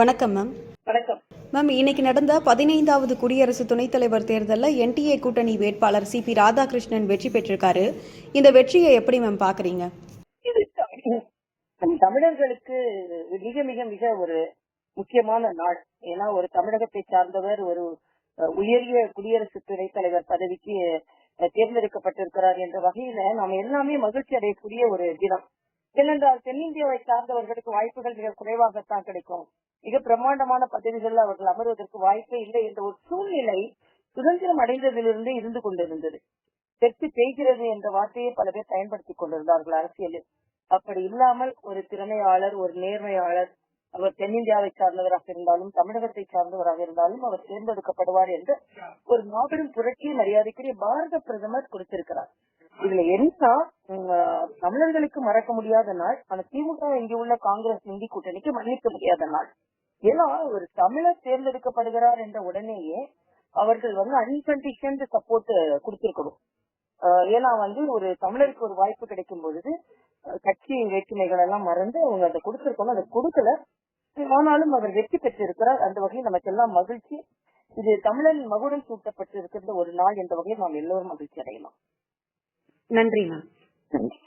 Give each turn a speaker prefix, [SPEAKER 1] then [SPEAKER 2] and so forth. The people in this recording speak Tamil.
[SPEAKER 1] வணக்கம் மேம்
[SPEAKER 2] வணக்கம்.
[SPEAKER 1] மேம் இன்னைக்கு நடந்த பதினைந்தாவது குடியரசு துணைத் தலைவர் தேர்தலில் என்டிஏ கூட்டணி வேட்பாளர் சிபி ராதாகிருஷ்ணன் வெற்றி பெற்றிருக்காரு. இந்த வெற்றியை எப்படி மேம் பாக்குறீங்க?
[SPEAKER 2] தமிழர்களுக்கு மிக மிக மிக ஒரு முக்கியமான நாள். ஏன்னா ஒரு தமிழகத்தை சார்ந்தவர் ஒரு உயரிய குடியரசு துணைத் தலைவர் பதவிக்கு தேர்ந்தெடுக்கப்பட்டிருக்கிறார் என்ற வகையில நாம் எல்லாமே மகிழ்ச்சி அடையக்கூடிய ஒரு தினம். ஏனென்றால் தென்னிந்தியாவை சார்ந்தவர்களுக்கு வாய்ப்புகள் மிக குறைவாகத்தான் கிடைக்கும். மிக பிரம்மாண்டமான பதவிகளில் அவர்கள் அமர்வதற்கு வாய்ப்பே இல்லை என்ற ஒரு சூழ்நிலை சுதந்திரம் அடைந்ததிலிருந்து இருந்து கொண்டிருந்தது. தெற்கு பெய்கிறது என்ற வார்த்தையை பல பேர் பயன்படுத்திக் கொண்டிருந்தார்கள் அரசியலில். அப்படி இல்லாமல் ஒரு திறமையாளர் ஒரு நேர்மையாளர் அவர் தென்னிந்தியாவை சார்ந்தவராக இருந்தாலும் தமிழகத்தை சார்ந்தவராக இருந்தாலும் அவர் தேர்ந்தெடுக்கப்படுவார் என்று ஒரு மாபெரும் புரட்சியை மரியாதைக்குரிய பாரத பிரதமர் கொடுத்திருக்கிறார். இதுல என்ன? உம், தமிழர்களுக்கு மறக்க முடியாத நாள் ஆனா திமுக இங்கே உள்ள காங்கிரஸ் இந்தி கூட்டணிக்கு மன்னிக்க முடியாத நாள். ஏன்னா ஒரு தமிழர் தேர்ந்தெடுக்கப்படுகிறார் என்ற உடனேயே அவர்கள் வந்து அன்கண்டிஷன் சப்போர்ட் கொடுத்திருக்கணும். ஏன்னா வந்து ஒரு தமிழருக்கு ஒரு வாய்ப்பு கிடைக்கும் பொழுது கட்சி வேற்றுமைகள் எல்லாம் மறந்து அவங்க அதை கொடுத்திருக்கணும். அதை கொடுக்கல. ஆனாலும் அவர் வெற்றி பெற்றிருக்கிறார். அந்த வகையில் நமக்கு எல்லாம் மகிழ்ச்சி. இது தமிழன் மகுடம் சூட்டப்பட்டு இருக்கின்ற ஒரு நாள் என்ற வகையில் நாம் எல்லோரும் மகிழ்ச்சி அடையலாம்.
[SPEAKER 1] நன்றி மேம்
[SPEAKER 2] நன்றி.